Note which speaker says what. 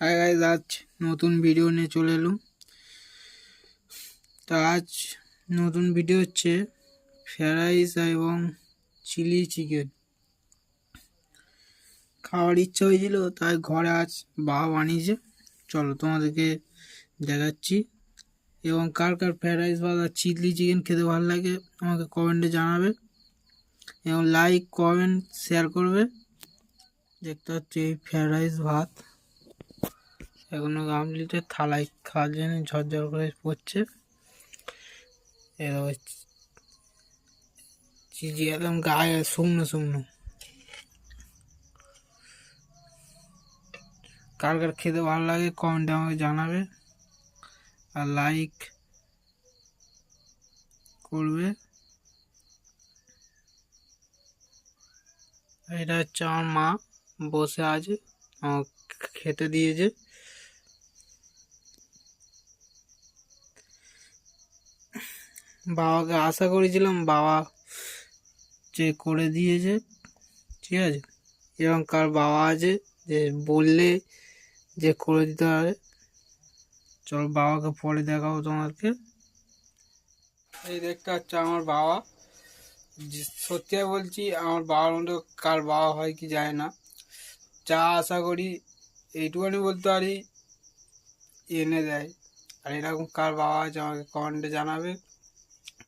Speaker 1: Hi guys আজ নতুন video নিয়ে চলে এলুম। তা আজ নতুন ভিডিও হচ্ছে ফ্রাইড রাইস এবং চিলি চিকেন খাওয়ার ইচ্ছা হয়েছিল, তাই ঘরে আজ বাবা বানিয়েছে। চলো তোমাদেরকে দেখাচ্ছি। এবং কার কার ফ্রাইড রাইস বা চিলি চিকেন খেতে ভালো লাগে, আমাকে কমেন্টে জানাবে। এবং লাইক কমেন্ট শেয়ার করবে। দেখতে হচ্ছে এই ফ্রাইড রাইস ভাত। এখনও গামলিতে থালায় খাওয়ার জন্য ঝরঝর করে পড়ছে। এবার চিজি একদম গায়ে শুকনো শুকনো। কার কার খেতে ভালো লাগে কমেন্টে আমাকে জানাবে আর লাইক করবে। এটা হচ্ছে আমার মা বসে আছে খেতে দিয়েছে। বাবাকে আশা করেছিলাম বাবা যে করে দিয়েছে, ঠিক আছে? এবং কার বাবা আছে যে বললে যে করে দিতে হবে চলো বাবাকে পরে দেখাবো তোমাকে। এই দেখতে হচ্ছে আমার বাবা। সত্যি বলছি, আমার বাবার মতো কার বাবা হয় কি যায় না। যা আশা করি এইটুখানি বলতে পারি, এনে দেয়। আর এরকম কার বাবা আছে আমাকে কমেন্টে জানাবে।